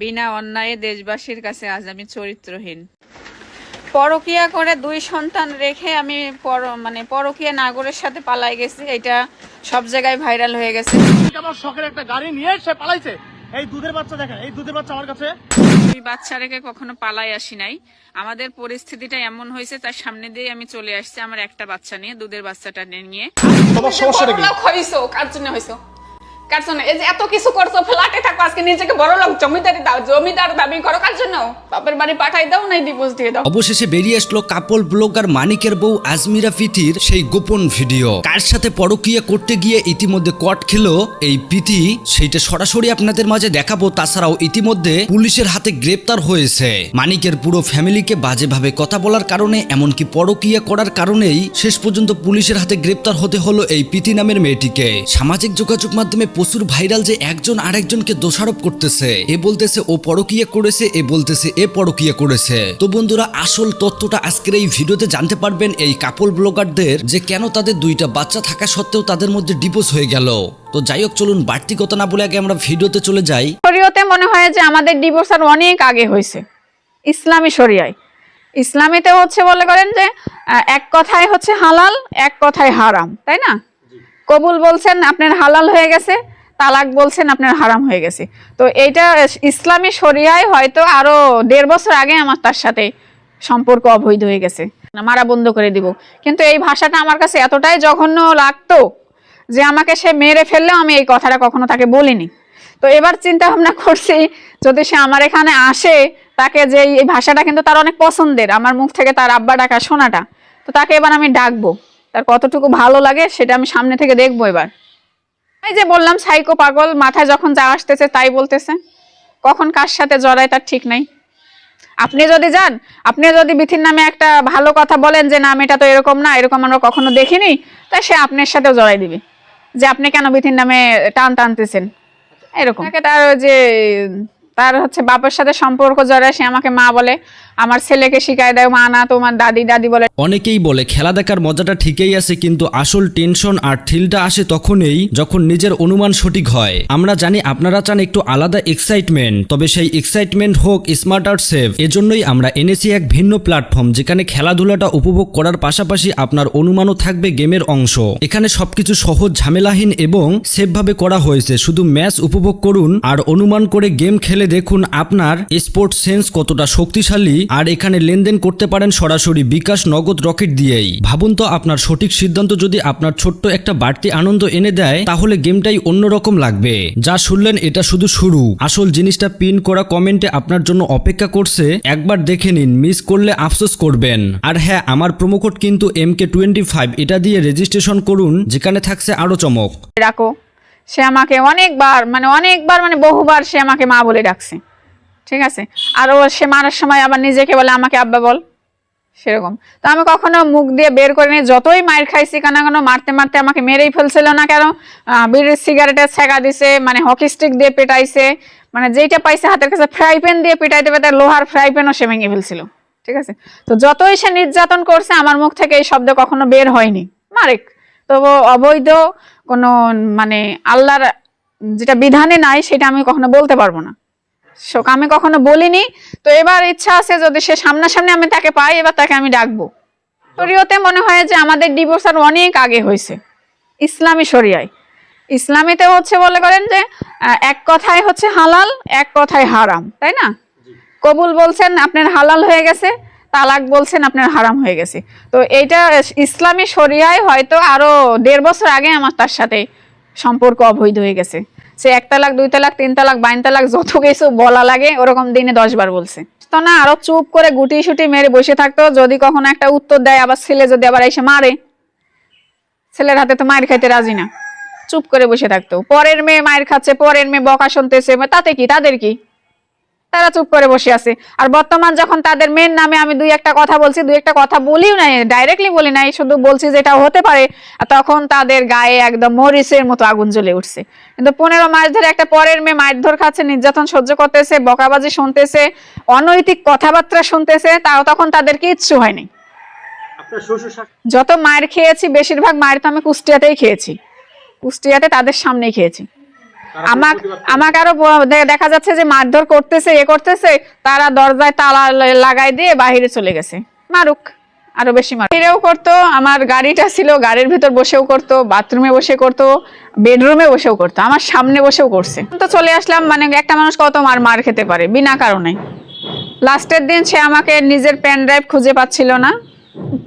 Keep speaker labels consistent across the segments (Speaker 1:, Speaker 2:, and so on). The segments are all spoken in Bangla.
Speaker 1: বিনা অন্যায়ে দেশবাসীর কাছে আজ আমি চরিত্রহীন। পরকিয়া করে দুই সন্তান রেখে আমি পর মানে পরকিয়া নাগরের সাথে পালাই গেছি। এটা সব জায়গায় ভাইরাল হয়ে গেছে।
Speaker 2: আমার শখের একটা গাড়ি নিয়ে সে পালাইছে। এই দুধের বাচ্চা দেখেন এই দুধের বাচ্চা আমার কাছে।
Speaker 1: আমি বাচ্চা রেখে কখনো পালাই আসি নাই। আমাদের পরিস্থিতিটা এমন হয়েছে তার সামনে দিয়ে আমি চলে আসছি আমার একটা বাচ্চা নিয়ে দুধের বাচ্চাটা নিয়ে।
Speaker 2: তোমার সমস্যাটা কি?
Speaker 3: হইছো কার জন্য হইছো কার এই যে এত কিছু করছ, ফ্ল্যাটে থাকো, আজকে নিজেকে বড় লোক, জমিদারি দাও, জমিদার দাবি করো, কার জন্য? বাপের বাড়ি পাঠাই দাও নাই ডিভোর্স দিয়ে দাও।
Speaker 4: অবশেষে বেরিয়ে আসলো কাপল ব্লগার মানিকের বউ আজমিরা ফিতির সেই গোপন ভিডিও। কার সাথে পরকীয়া করতে গিয়ে ইতিমধ্যে কট খেলো এই প্রীতি, সেইটা সরাসরি আপনাদের মাঝে দেখাবো, তাছাড়াও ইতিমধ্যে পুলিশের হাতে গ্রেপ্তার হয়েছে। মানিকের পুরো ফ্যামিলিকে বাজেভাবে কথা বলার কারণে, এমনকি পরকীয়া করার কারণেই শেষ পর্যন্ত পুলিশের হাতে গ্রেপ্তার হতে হলো এই প্রীতি নামের মেয়েটিকে। সামাজিক যোগাযোগ মাধ্যমে প্রচুর ভাইরাল যে একজন আরেকজনকে দোষারোপ করতেছে, এ বলতেছে ও পরকীয়া করেছে, এ বলতেছে এ পরকীয়া করেছে। তো বন্ধুরা, আসল তথ্যটা আজকের এই ভিডিওতে জানতে পারবেন এই কাপল ব্লগারদের যে কেন তাদের দুইটা বাচ্চা থাকা সত্ত্বেও তাদের মধ্যে ডিভোর্স হয়ে গেল। তো যাই হোক, চলুন বাড়তি কথা না বলে আগে আমরা ভিডিওতে চলে যাই।
Speaker 3: শরীয়তে মনে হয় যে আমাদের ডিভোর্স আর অনেক আগে হয়েছে। ইসলামী শরিয়ায়। ইসলামীতে হচ্ছে বলে করেন যে এক কথায় হচ্ছে হালাল, এক কথায় হারাম, তাই না? কবুল বলছেন আপনার হালাল হয়ে গেছে, তালাক বলছেন আপনার হারাম হয়ে গেছে। তো এইটা ইসলামী শরিয়ায় হয়তো আরও দেড় বছর আগে আমার তার সাথে সম্পর্ক অবৈধ হয়ে গেছে। মারা বন্ধ করে দিব। কিন্তু এই ভাষাটা আমার কাছে এতটাই জঘন্য লাগতো যে আমাকে সে মেরে ফেললেও আমি এই কথাটা কখনো তাকে বলিনি। তো এবার চিন্তা ভাবনা করছি, যদি সে আমার এখানে আসে, তাকে যে এই ভাষাটা কিন্তু তার অনেক পছন্দের, আমার মুখ থেকে তার আব্বা ডাকা শোনাটা তো তাকে এবার আমি ডাকবো। তার কতটুকু ভালো লাগে সেটা আমি সামনে থেকে দেখব এবার। এই যে বললাম, সাইকো পাগল, মাথায় যখন যা আসতেছে তাই বলতেছে। কখন কার সাথে জড়ায় তার ঠিক নাই। আপনি যদি যান, আপনি যদি বিথির নামে একটা ভালো কথা বলেন যে নাম এটা তো এরকম না, এরকম আমরা কখনো দেখিনি তাই সে আপনার সাথেও জড়াই দিবে। যে, আপনি কেন বিথির নামে টান টানতেছেন? এরকম। তার যে তার হচ্ছে বাপের সাথে সম্পর্ক জড়ায়, সে আমাকে মা বলে, আমার ছেলেকে শিখায় দেয় মা না তোমার দাদি দাদি বলে।
Speaker 4: অনেকেই বলে, খেলা দেখার মজাটা ঠিকই আছে, কিন্তু আসল টেনশন আর থ্রিলটা আসে তখনই যখন নিজের অনুমান সঠিক হয়। আমরা জানি আপনারা চান একটু আলাদা এক্সাইটমেন্ট তবে সেই এক্সাইটমেন্ট হোক স্মার্ট আর সেভ এজন্যই আমরা এনেছি এক ভিন্ন প্ল্যাটফর্ম যেখানে খেলাধুলাটা উপভোগ করার পাশাপাশি আপনার অনুমানও থাকবে গেমের অংশ। এখানে সবকিছু সহজ, ঝামেলাহীন এবং সেফভাবে করা হয়েছে, শুধু ম্যাচ উপভোগ করুন আর অনুমান করে গেম খেলে দেখুন আপনার স্পোর্টস সেন্স কতটা শক্তিশালী আর এখানে লেনদেন করতে পারেন সরাসরি বিকাশ নগদ রকেট দিয়েই। ভাবুন তো আপনার সঠিক সিদ্ধান্ত যদি আপনার ছোট্ট একটা বাড়তি আনন্দ এনে দেয়, তাহলে গেমটাই অন্যরকম লাগবে। যা শুনলেন এটা শুধু শুরু। আসল জিনিসটা পিন করা কমেন্টে আপনার জন্য অপেক্ষা করছে। একবার দেখে নিন মিস করলে আফসোস করবেন। আর হ্যাঁ আমার প্রোমোকোড কিন্তু এম কে টোয়েন্টি ফাইভ এটা দিয়ে রেজিস্ট্রেশন করুন, যেখানে থাকছে আরও চমক।
Speaker 3: ডাকো সে আমাকে অনেকবার মানে অনেকবার মানে বহুবার সে আমাকে মা বলে ডাকছে। ঠিক আছে? আর ও সে মারার সময় আবার নিজেকে বলে, আমাকে আব্বা বল। সেরকম। তো আমি কখনো মুখ দিয়ে বের করে নিয়ে যতই মায়ের খাইছি কেন কেন, মারতে মারতে আমাকে মেরেই ফেলছিল না কেন? বিড়ির সিগারেটের ছেঁকা দিছে মানে হকি স্টিক দিয়ে পেটাইছে মানে যেইটা পাইছে হাতের কাছে ফ্রাই প্যান দিয়ে পেটাইতে পেতে লোহার ফ্রাই প্যানও সে ভেঙে ফেলছিল। ঠিক আছে? তো যতই সে নির্যাতন করছে, আমার মুখ থেকে এই শব্দ কখনো বের হয়নি। মারেক। তবু অবৈধ কোনো মানে আল্লাহর যেটা বিধানে নাই সেটা আমি কখনো বলতে পারব না। শোক আমি কখনো বলিনি। তো এবার ইচ্ছা আছে যদি সে সামনাসামনি আমি তাকে পাই এবার তাকে আমি ডাকবো। শরীয়তে মনে হয় যে আমাদের ডিভোর্স আর অনেক আগে হয়েছে। ইসলামী শরিয়ায়। ইসলামীতে হচ্ছে বলে করেন যে এক কথায় হচ্ছে হালাল এক কথায় হারাম তাই না? কবুল বলছেন আপনার হালাল হয়ে গেছে। তালাক বলছেন, আপনার হারাম হয়ে গেছে। তো এইটা ইসলামী শরিয়ায় হয়তো আরও দেড় বছর আগে আমার তার সাথে সম্পর্ক অবৈধ হয়ে গেছে। সে এক তালাক, দুই তালাক, তিন তালাক, বাইন তালাক, যত কিছু বলা লাগে, ওরকম দিনে দশ বার বলছে। তো না, আরও চুপ করে গুটি সুটি মেরে বসে থাকতো, যদি কখনো একটা উত্তর দেয়, আবার ছেলে যদি আবার এসে মারে, ছেলের হাতে তো মায়ের খাইতে রাজি না। চুপ করে বসে থাকতো। পরের মেয়ে মায়ের খাচ্ছে, পরের মেয়ে বকা শুনতেছে, তাতে কি, তাদের কি? তারা চুপ করে বসে আছে। আর বর্তমান যখন তাদের মেন নামে আমি দুই একটা কথা বলছি দুই একটা কথা বলিও নাই ডাইরেক্টলি বলি নাই শুধু বলছি যেটা হতে পারে তখন তাদের গায়ে একদম মরিচের মতো আগুন জ্বলে উঠছে। কিন্তু পনেরো মাস ধরে একটা পরের মেয়ে মারধর খাচ্ছে নির্যাতন সহ্য করতেছে বকাবাজি শুনতেছে অনৈতিক কথাবার্তা শুনতেছে তাও তখন তাদেরকে ইচ্ছু হয়নি। যত মায়ের খেয়েছি বেশিরভাগ মায়ের তো আমি কুষ্টিয়াতেই খেয়েছি। কুষ্টিয়াতে তাদের সামনেই খেয়েছি। আমাক আমাকে আরও দেখা যাচ্ছে যে মারধর করতেছে এ করতেছে তারা দরজায় তালা লাগাই দিয়ে বাইরে চলে গেছে। মারুক আরও বেশি মারুক। ফিরেও করতো আমার গাড়িটা ছিল গাড়ির ভিতর বসেও করতো বাথরুমে বসে করতো বেডরুমে বসেও করতো আমার সামনে বসেও করছে। তো চলে আসলাম মানে একটা মানুষ কত মার মার খেতে পারে বিনা কারণে। লাস্টের দিন সে আমাকে নিজের পেন ড্রাইভ খুঁজে পাচ্ছিল না।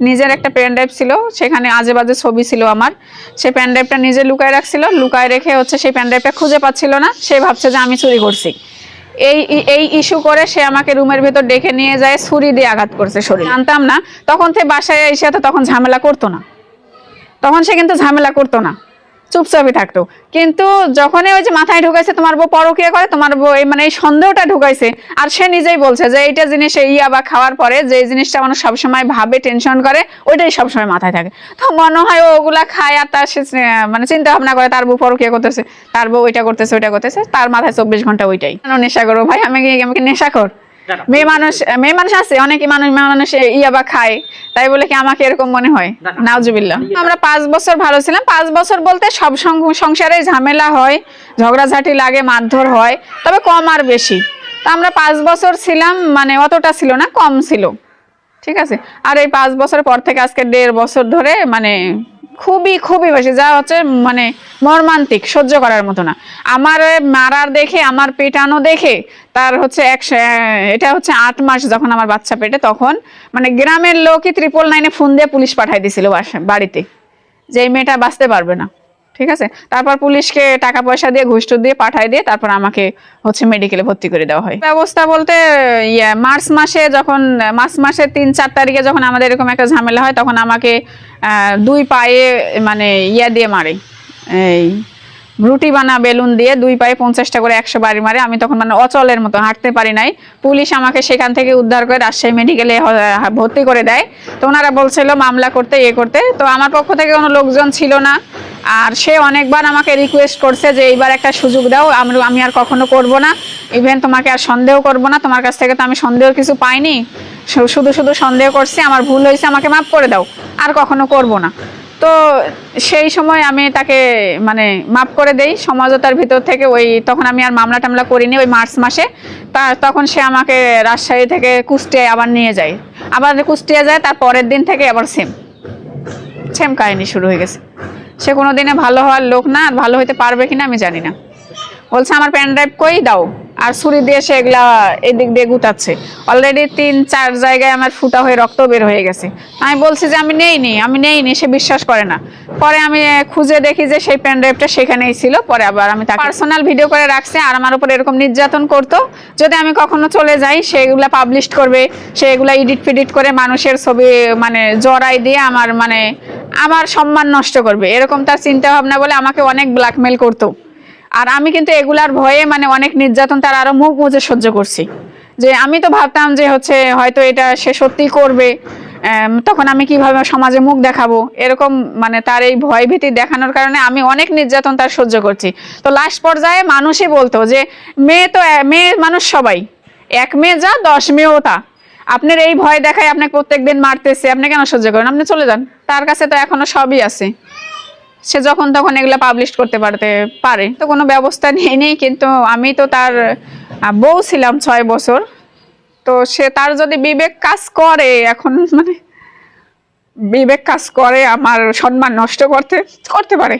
Speaker 3: নিজের একটা পেন ড্রাইভ ছিল, সেখানে আজে বাজে ছবি ছিল আমার। সেই পেন ড্রাইভটা নিজে লুকায় রাখছিল, লুকায় রেখে হচ্ছে সেই পেন ড্রাইভটা খুঁজে পাচ্ছিল না, সে ভাবছে যে আমি চুরি করছি। এই এই ইস্যু করে সে আমাকে রুমের ভেতর ডেকে নিয়ে যায়, ছুরি দিয়ে আঘাত করছে শরীর। জানতাম না, তখন থেকে বাসায় এসে তখন ঝামেলা করতো না। তখন সে কিন্তু ঝামেলা করতো না। চুপচাপই থাকতো। কিন্তু যখনই ওই যে মাথায় ঢুকাইছে, তোমার বউ পরকিয়া করে, তোমার বউ এই মানে এই সন্দেহটা ঢুকাইছে, আর সে নিজেই বলছে যে এইটা জিনিস ইয়া বা খাওয়ার পরে যে জিনিসটা মানুষ সবসময় ভাবে টেনশন করে, ওইটাই সবসময় মাথায় থাকে। তো মনে হয় ওগুলা খায় আর তার সে মানে চিন্তা ভাবনা করে, তার বউ পরকিয়া করতেছে, তার বউ ওইটা করতেছে ওইটা করতেছে, তার মাথায় চব্বিশ ঘণ্টা ওইটাই। নেশা করো ভাই? আমি কি আমি নেশা কর? মেয়ে মানুষ মেয়ে মানুষ আছে অনেকে মানুষ মেয়ে মানুষ ইয়া বা খায়। তাই বলে কি আমাকে এরকম মনে হয়? নাউজুবিল্লাহ। আমরা পাঁচ বছর ভালো ছিলাম। পাঁচ বছর বলতে সব সংসারে ঝামেলা হয় ঝগড়াঝাটি লাগে মারধর হয় তবে কম আর বেশি। তো আমরা পাঁচ বছর ছিলাম মানে অতটা ছিল না কম ছিল। ঠিক আছে? আর এই পাঁচ বছর পর থেকে আজকে দেড় বছর ধরে মানে খুবই খুবই বেশি, যা হচ্ছে মানে মর্মান্তিক, সহ্য করার মতো না। আমার মারার দেখে, আমার পেটানো দেখে, তার হচ্ছে এক এটা হচ্ছে আট মাস যখন আমার বাচ্চা পেটে, তখন মানে গ্রামের লোকই ত্রিপল নাইনে ফোন দিয়ে পুলিশ পাঠাই দিছিল বাড়িতে। যে এই মেয়েটা বাঁচতে পারবে না। ঠিক আছে? তারপর পুলিশকে টাকা পয়সা দিয়ে ঘুষ দিয়ে পাঠায় দিয়ে তারপর আমাকে হচ্ছে মেডিকেলে ভর্তি করে দেওয়া হয়। ব্যবস্থা বলতে ইয়ে মার্চ মাসে যখন, মার্চ মাসে তিন চার তারিখে যখন আমাদের এরকম একটা ঝামেলা হয়, তখন আমাকে দুই পায়ে মানে ইয়া দিয়ে মারে। এই রুটি বানা, বেলুন দিয়ে দুই পায়ে পঞ্চাশটা করে একশো বাড়ি মারে। আমি তখন মানে অচলের মতো, হাঁটতে পারি নাই। পুলিশ আমাকে সেখান থেকে উদ্ধার করে রাজশাহী মেডিকেলে ভর্তি করে দেয়। তো ওনারা বলছিল মামলা করতে ইয়ে করতে। তো আমার পক্ষ থেকে কোনো লোকজন ছিল না। আর সে অনেকবার আমাকে রিকোয়েস্ট করছে যে এইবার একটা সুযোগ দাও আমি আমি আর কখনো করব না। ইভেন তোমাকে আর সন্দেহ করব না। তোমার কাছ থেকে তো আমি সন্দেহ কিছু পাইনি। শুধু শুধু সন্দেহ করছি। আমার ভুল হয়েছে, আমাকে মাফ করে দাও। আর কখনো করব না। তো সেই সময় আমি তাকে মানে মাফ করে দেই সমাজতার ভিতর থেকে। ওই তখন আমি আর মামলা টামলা করিনি, ওই মার্চ মাসে। তা তখন সে আমাকে রাজশাহী থেকে কুষ্টিয়ায় আবার নিয়ে যায়। আবার কুষ্টিয়া যায়, তার পরের দিন থেকে আবার সেম সেম কাহিনী শুরু হয়ে গেছে। সে কোনো দিনে ভালো হওয়ার লোক না, আর ভালো হইতে পারবে কিনা আমি জানি না। বলছে, আমার পেন ড্রাইভ কই? দাও। আর ছুরি দিয়ে সে এগুলা এদিক দিয়ে গুতাচ্ছে অলরেডি তিন, চার জায়গায় আমার ফুটা হয়ে রক্ত বের হয়ে গেছে। আমি বলছি যে আমি নেইনি আমি নেইনি, সে বিশ্বাস করে না। পরে আমি খুঁজে দেখি যে সেই পেন ড্রাইভটা সেখানেই ছিল, পরে আবার আমি তাকে পার্সোনাল ভিডিও করে রাখছে আর আমার উপর এরকম নির্যাতন করতো। যদি আমি কখনো চলে যাই সেগুলা পাবলিশ করবে সেগুলা এডিট ফিডিট করে মানুষের ছবি মানে জড়াই দিয়ে আমার মানে আমার সম্মান নষ্ট করবে। এরকম তার চিন্তা ভাবনা বলে আমাকে অনেক ব্ল্যাকমেল করতো। আর আমি কিন্তু এগুলার ভয়ে মানে অনেক নির্যাতন তার আরও মুখ বুঝে সহ্য করছি। যে আমি তো ভাবতাম যে হচ্ছে হয়তো এটা সে সত্যি করবে তখন আমি কীভাবে সমাজে মুখ দেখাবো? এরকম মানে তার এই ভয় ভীতি দেখানোর কারণে আমি অনেক নির্যাতন তার সহ্য করছি। তো লাস্ট পর্যায়ে মানুষই বলতো যে, মেয়ে তো মেয়ে মানুষ সবাই। এক মেয়ে যা, দশ মেয়েও তা। আপনার এই ভয় দেখায় আপনাকে প্রত্যেকদিন মারতেছে, আপনি কেন সহ্য করেন? আপনি চলে যান। তার কাছে তো এখনও সবই আছে। সে যখন তখন এগুলো পাবলিশ করতে পারতে পারে। তো কোনো ব্যবস্থা নেই নেই কিন্তু আমি তো তার বউ ছিলাম ছয় বছর। তো সে তার যদি বিবেক কাজ করে এখন মানে বিবেক কাজ করে আমার সম্মান নষ্ট করতে করতে পারে।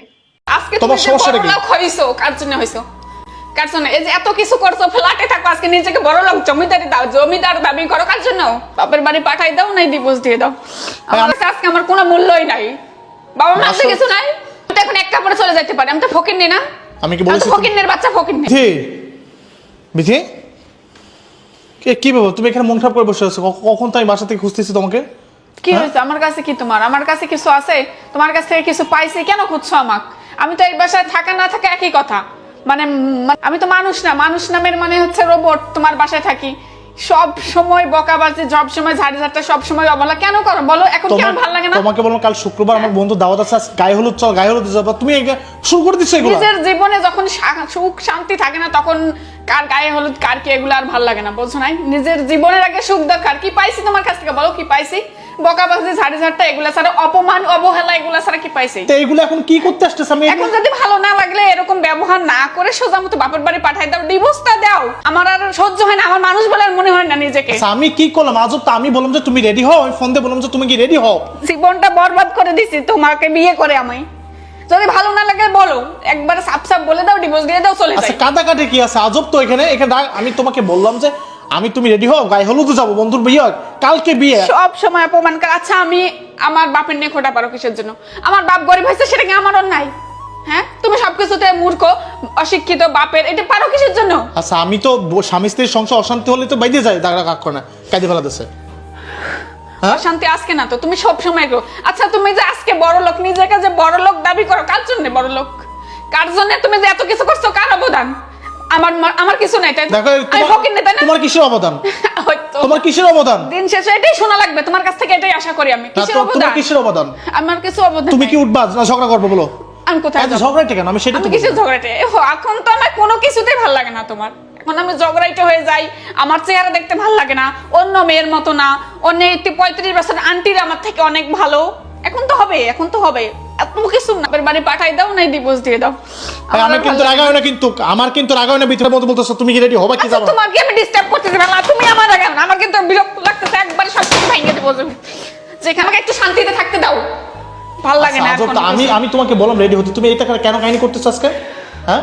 Speaker 1: আজকে
Speaker 2: তোমার সমস্যাটা কি?
Speaker 1: হইছো কার জন্য হইছো? কার জন্য? এই যে এত কিছু করছ ফ্ল্যাটে থাকো আজকে নিজেকে বড় লোক জমিদারি দাও জমিদার দাবি করো কার জন্য? বাপের বাড়ি পাঠাই দাও নাই ডিভোর্স দিয়ে দাও। আমার কাছে আজকে আমার কোনো মূল্যই নাই। বাবা মা
Speaker 2: আসল-
Speaker 1: কিছু নাই? তো এখন চলে যেতে পারি। আমি তো ফকির না।
Speaker 2: আমি কি বলেছি
Speaker 1: বাচ্চা ফকির নি
Speaker 2: বিথি কে কি ব্যাপার? তুমি এখানে মন খারাপ করে বসে আছো। কখন তো আমি বাসা থেকে খুঁজতেছি তোমাকে?
Speaker 1: কি হয়েছে? আমার কাছে কি তোমার? আমার কাছে কিছু আছে? তোমার কাছ থেকে কিছু পাইছি? কেন খুঁজছো আমাক? আমি তো এই বাসায় থাকা না থাকা একই কথা। মানে আমি তো মানুষ না। মানুষ নামের মানে হচ্ছে রোবট তোমার বাসায় থাকি। সব সময় বকাবাজি সব সময় ঝাড়ি ঝাড়টা সব সময় অবলা। কেন করো? বলো এখন কি আমার ভালো লাগে না?
Speaker 2: তোমাকে বললাম কাল শুক্রবার আমার বন্ধু দাওয়াত আছে গায় হলুদ চল গায়ে হলুদ যাব। তুমি এই শুরু করে দিচ্ছ এগুলো।
Speaker 1: নিজের জীবনে যখন সুখ শান্তি থাকে না তখন কার গায়ে হলুদ কার কি এগুলো আর ভালো লাগে না বলছো নাই? নিজের জীবনের আগে সুখ দরকার। কি পাইছি তোমার কাছ থেকে? বলো কি পাইছি?
Speaker 3: বকাবাজি ঝাড়ি ঝাড়টা এগুলা ছাড়া অপমান অবহেলা এগুলা ছাড়া কি পাইছে?
Speaker 2: তো এইগুলো এখন কি করতে আসতেছে? আমি
Speaker 3: এখন যদি ভালো না লাগলে এরকম ব্যবহার না করে সোজা মতো বাপের বাড়ি পাঠাই দাও ডিভোর্সটা দাও। আমার আর সহ্য হয় না আমার মানুষ বলে আর মনে হয় না নিজেকে।
Speaker 2: আচ্ছা, আমি কি করলাম? আজব তো আমি বললাম যে তুমি রেডি হও আমি ফোন দিয়ে বললাম যে তুমি কি রেডি হও?
Speaker 3: জীবনটা বরবাদ করে দিছি তোমাকে বিয়ে করে আমি যদি ভালো না লাগে বলো একবার সাপ সাপ বলে দাও ডিভোর্স দিয়ে দাও চলে
Speaker 2: আচ্ছা
Speaker 3: যাই।
Speaker 2: কাটাকাটি কি আছে? আজব তো এখানে এখানে আমি তোমাকে বললাম যে আমি তুমি রেডি হও গায়ে হলুদ যাব বন্ধুর বিয়ে কালকে বিয়ে।
Speaker 3: সব সময় অপমান করে আচ্ছা আমি আমার বাপের নিয়ে খোটা পারো কিসের জন্য? আমার বাপ গরিব হয়েছে সেটা কি আমার নাই? হ্যাঁ? তুমি সবকিছুতে মূর্খ অশিক্ষিত বাপের এটা পারো কিসের জন্য?
Speaker 2: আচ্ছা আমি তো স্বামী স্ত্রীর সংসার অশান্তি হলে তো বাইরে দাঁড়া কাক না কাঁদে ফেলা দিছে হ্যাঁ?
Speaker 3: অশান্তি আজকে না তো তুমি সব সময় করো আচ্ছা তুমি যে আজকে বড় লোক নিজেকে যে বড় লোক দাবি করো কার জন্য বড় লোক? কার জন্য তুমি যে এত কিছু করছ কার অবদান? আমার আমার কিছু নাই তাই?
Speaker 2: দেখো তোমার- কিসের অবদান? তোমার কিসের অবদান?
Speaker 3: দিন শেষে এটাই শোনা লাগবে। তোমার কাছ থেকে এটাই আশা করি আমি। কিসের
Speaker 2: তো- তোমার কিসের অবদান?
Speaker 3: আমার কিছু অবদান
Speaker 2: তুমি কি উঠবা? না ঝগড়া করব বলো।
Speaker 3: আমি কোথায়
Speaker 2: আচ্ছা
Speaker 3: যাব?
Speaker 2: ঝগড়াটা কেন? আমি সেটা
Speaker 3: আমি
Speaker 2: তো
Speaker 3: কিছু
Speaker 2: বলব।
Speaker 3: ঝগড়াটে এখন তো আমার কোনো কিছুতেই ভালো লাগে না তোমার। এখন আমি হয়ে যাই আমার চেহারা দেখতে ভালো লাগে না অন্য মেয়ের মতো না অন্য পঁয়ত্রিশ বছর আন্টির আমার থেকে অনেক ভালো। এখন তো হবে এখন তো হবে। এত কিছু না। বাপের পাঠাই দাও নাই ডিভোর্স দিয়ে দাও। আমার
Speaker 2: কিন্তু
Speaker 3: ভালো
Speaker 2: রাগাও না। কিন্তু আমার কিন্তু রাগাও না ভিতরে মতো বলতেছো তুমি কি রেডি হবে কি
Speaker 3: আচ্ছা
Speaker 2: যাব?
Speaker 3: তোমার কি আমি ডিস্টার্ব করতেছি? না আমার কিন্তু বিরক্ত লাগতেছে একবারে সব কিছু ভেঙে দেবো। যেখানে আমাকে একটু শান্তিতে থাকতে দাও। ভালো লাগে না
Speaker 2: আচ্ছা,
Speaker 3: এখন
Speaker 2: আমি আমি তোমাকে বললাম রেডি হতে। তুমি এটা কেন কাহিনী করতেছো আজকে? হ্যাঁ?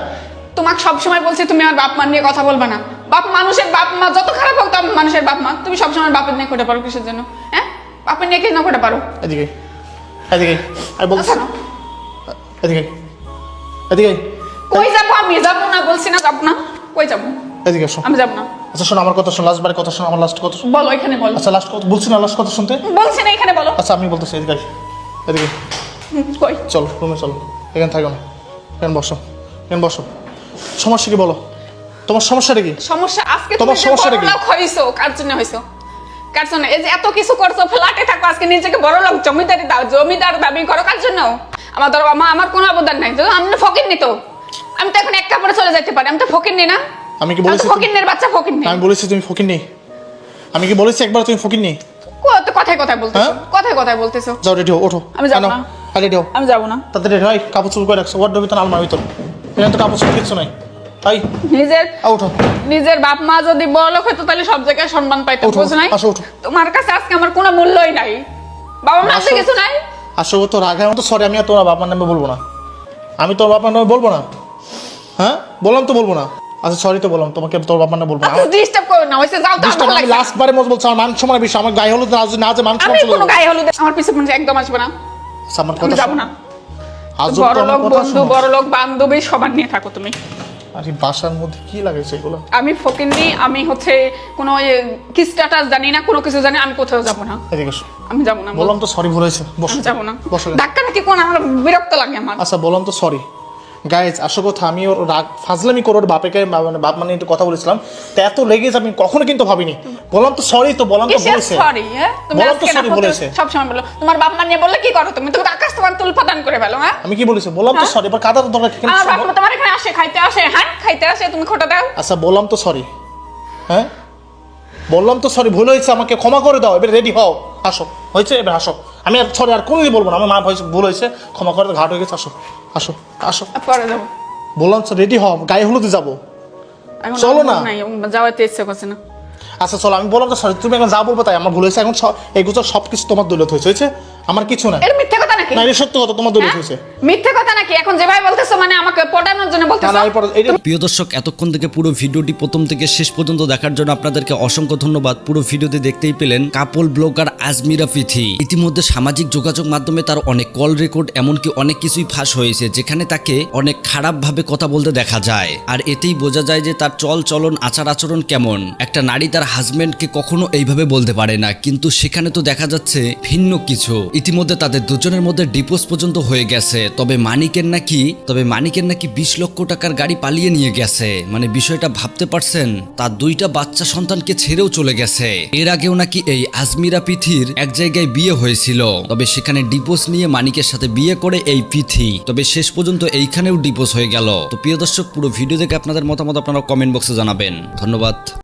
Speaker 3: তোমাকে সবসময় বলছি তুমি আমার বাপ মা নিয়ে কথা বলবে না। বাপ মানুষের বাপ মা যত খারাপ হোক মানুষের বাপ মা। তুমি সবসময় বাপের নিয়ে কোটে পারো কিসের জন্য? হ্যাঁ? বাপের নিয়ে কেন কোটে পারো
Speaker 2: এদিকে এদিকে আমি বলছি।
Speaker 3: আচ্ছা না।
Speaker 2: এদিকে এদিকে
Speaker 3: কই যাব আমি? যাব না বলছি না যাব না। কই যাব?
Speaker 2: এদিকে
Speaker 3: আমি যাব না।
Speaker 2: আচ্ছা শোন আমার কথা শোন লাস্ট বারে কথা শোন আমার লাস্ট কথা শোন।
Speaker 3: বলো এখানে বলো।
Speaker 2: আচ্ছা লাস্ট কথা বলছি না লাস্ট কথা শুনতে?
Speaker 3: বলছি না এখানে বলো।
Speaker 2: আচ্ছা আমি বলতেছি এদিকে এদিকে
Speaker 3: কই?
Speaker 2: চলো রুমে চলো। এখানে থাকো না। এখানে বসো। এখানে বসো। সমস্যা কি বলো? তোমার সমস্যাটা কি?
Speaker 3: সমস্যা আজকে
Speaker 2: তোমার সমস্যাটা কি?
Speaker 3: হইছো কার জন্য হইছো? কার জন্য? এই যে এত কিছু করছ ফ্ল্যাটে থাকো আজকে নিজেকে বড় লোক জমিদারি দাও জমিদার দাবি করো কার জন্য? আমার ধরো মা আমার কোনো অবদান নাই তো আমি ফকির নি তো। আমি তো এখন এক কাপড়ে চলে যেতে পারি আমি তো ফকির নি না?
Speaker 2: আমি কি বলেছি
Speaker 3: ফকির নের বাচ্চা ফকির নি
Speaker 2: আমি বলেছি তুমি ফকির নেই আমি কি বলেছি একবার তুমি ফকির নেই
Speaker 3: কত কথায় কথায় বলতেছো।
Speaker 2: হ্যাঁ?
Speaker 3: কথায় কথায় বলতেছো।
Speaker 2: যাও রেডি হো ওঠো।
Speaker 3: আমি যাব না।
Speaker 2: রেডি হো
Speaker 3: আমি যাব না।
Speaker 2: তাতে রেডি হয় কাপড় চুপ করে রাখছো। ওয়ার্ড ভিতর আলমার ভিতর। এখানে তো কাপড় চুপ কিচ্ছু নাই। তাই
Speaker 3: নিজের
Speaker 2: ওঠো।
Speaker 3: নিজের বাপ মা যদি বড় লোক হতো তাহলে সব জায়গায় সম্মান পাইতাম
Speaker 2: ওঠো,
Speaker 3: নাই?
Speaker 2: আসো, ওঠো।
Speaker 3: তোমার কাছে আজকে আমার কোনো মূল্যই নাই। বাবা মা
Speaker 2: আসো।
Speaker 3: কিছু নাই?
Speaker 2: আসো তো রাগে তো সরি আমি আর তোমার বাবার নামে বলব না। আমি তোর বাবার নামে বলব না? হ্যাঁ? বললাম তো বলব না। আচ্ছা সরি তো বললাম তোমাকে তোর বাবার নামে বলব না।
Speaker 3: ডিস্টার্ব করো না হইছে যাও তো
Speaker 2: আমি
Speaker 3: না।
Speaker 2: লাস্ট বারে মত বলছি আমার মান বিষয় আমার গায়ে হলুদ না না যে মান
Speaker 3: আমি
Speaker 2: সম্মান চলে
Speaker 3: কোনো। গায়ে হলুদ আমার পিছনে পিছনে একদম আসবে না।
Speaker 2: আচ্ছা, কথা
Speaker 3: যাব। না।
Speaker 2: আজব
Speaker 3: বড় লোক বন্ধু
Speaker 2: শোনো।
Speaker 3: বড় লোক বান্ধবী সবার নিয়ে থাকো তুমি।
Speaker 2: আরে বাসার মধ্যে কি লাগাইছে এগুলো
Speaker 3: আমি ফকিন্নি আমি হচ্ছে কোনো কি স্ট্যাটাস জানি না কোনো কিছু জানি আমি কোথাও যাব না।
Speaker 2: এদিকে
Speaker 3: আমি যাব না
Speaker 2: বললাম তো সরি ভুল হয়েছে বসো।
Speaker 3: আমি যাব না।
Speaker 2: বসো
Speaker 3: ধাক্কা নাকি কোন আমার বিরক্ত লাগে আমার।
Speaker 2: আচ্ছা বললাম তো সরি গাইজ আসল কথা আমি ওর রাগ ফাজলামি করে ওর বাপেকে মানে বাপ মানে একটু কথা বলেছিলাম। তো এত লেগে আমি কখনো কিন্তু ভাবিনি। বললাম তো সরি তো বললাম তো বলেছে।
Speaker 3: সরি হ্যাঁ? তুমি
Speaker 2: বললাম
Speaker 3: আজকে না
Speaker 2: sorry
Speaker 3: প্রতি-
Speaker 2: বলেছে।
Speaker 3: বলো তোমার বাপ মা নিয়ে বললে কি করো তুমি? তো আকাশ তোমার তুল প্রদান করে ফেলো হ্যাঁ?
Speaker 2: আমি কি বলেছি? বললাম তো
Speaker 3: হ্যাঁ?
Speaker 2: সরি এবার কাদার দরকার কি?
Speaker 3: আমার বাপ তোমার এখানে আসে খাইতে আসে হ্যাঁ? খাইতে আসে তুমি খোটা দাও।
Speaker 2: আচ্ছা বললাম তো সরি হ্যাঁ? বললাম তো সরি ভুল হয়েছে আমাকে ক্ষমা করে দাও। এবার রেডি হও। আসো। হয়েছে এবার আসো। আমি আর সরি আর কোনোদিন বলব না। আমার মা ভুল হয়েছে ক্ষমা করে দাও, ঘাট হয়ে গেছে আসো। আসো আসো।
Speaker 3: পরে যাব।
Speaker 2: বললাম তো রেডি হও গায়ে হলুদে যাব।
Speaker 3: এখন
Speaker 2: চলো না।
Speaker 3: নাই যাওয়াতে ইচ্ছে করছে না।
Speaker 2: আচ্ছা চলো আমি বললাম তো সরি তুমি এখন যা বলব তাই আমার ভুল হয়েছে এখন স- এগুলো সব কিছু তোমার দৌলত হয়েছে হয়েছে? আমার কিছু না
Speaker 3: এটা মিথ্যা কথা নাকি?
Speaker 2: না এটা সত্য কথা তোমার দৌলত
Speaker 3: হ্যাঁ?
Speaker 2: হয়েছে।
Speaker 3: মিথ্যে কথা নাকি? এখন যেভাবে বলতেছো মানে আমাকে পটানোর জন্য বলতেছো।
Speaker 4: প্রিয় দর্শক এতক্ষণ থেকে পুরো ভিডিওটি প্রথম থেকে শেষ পর্যন্ত দেখার জন্য আপনাদেরকে অসংখ্য ধন্যবাদ। পুরো ভিডিওতে দেখতেই পেলেন কাপল ব্লগার আজমিরা পিথি ইতিমধ্যে সামাজিক যোগাযোগ মাধ্যমে তার অনেক কল রেকর্ড এমনকি অনেক কিছুই ফাঁস হয়েছে যেখানে তাকে অনেক খারাপ ভাবে কথা বলতে দেখা যায়। আর এতেই বোঝা যায় যে তার চল চলন আচার আচরণ কেমন। একটা নারী তার হাজবেন্ডকে কখনো এইভাবে বলতে পারে না কিন্তু সেখানে তো দেখা যাচ্ছে ভিন্ন কিছু। ইতিমধ্যে তাদের দুজনের মধ্যে ডিপোজ পর্যন্ত হয়ে গেছে। তবে মানিকের নাকি, তবে মানিকের নাকি বিশ লক্ষ টাকার গাড়ি পালিয়ে নিয়ে গেছে। মানে বিষয়টা ভাবতে পারছেন? তার দুইটা বাচ্চা সন্তানকে ছেড়েও চলে গেছে। এর আগেও নাকি এই আজমিরা পিথির এক জায়গায় বিয়ে হয়েছিল। তবে সেখানে ডিপোজ নিয়ে মানিকের সাথে বিয়ে করে এই পিথি। তবে শেষ পর্যন্ত এইখানেও ডিপোজ হয়ে গেল। তো প্রিয় দর্শক, পুরো ভিডিও দেখে আপনাদের মতামত আপনারা কমেন্ট বক্সে জানাবেন। ধন্যবাদ।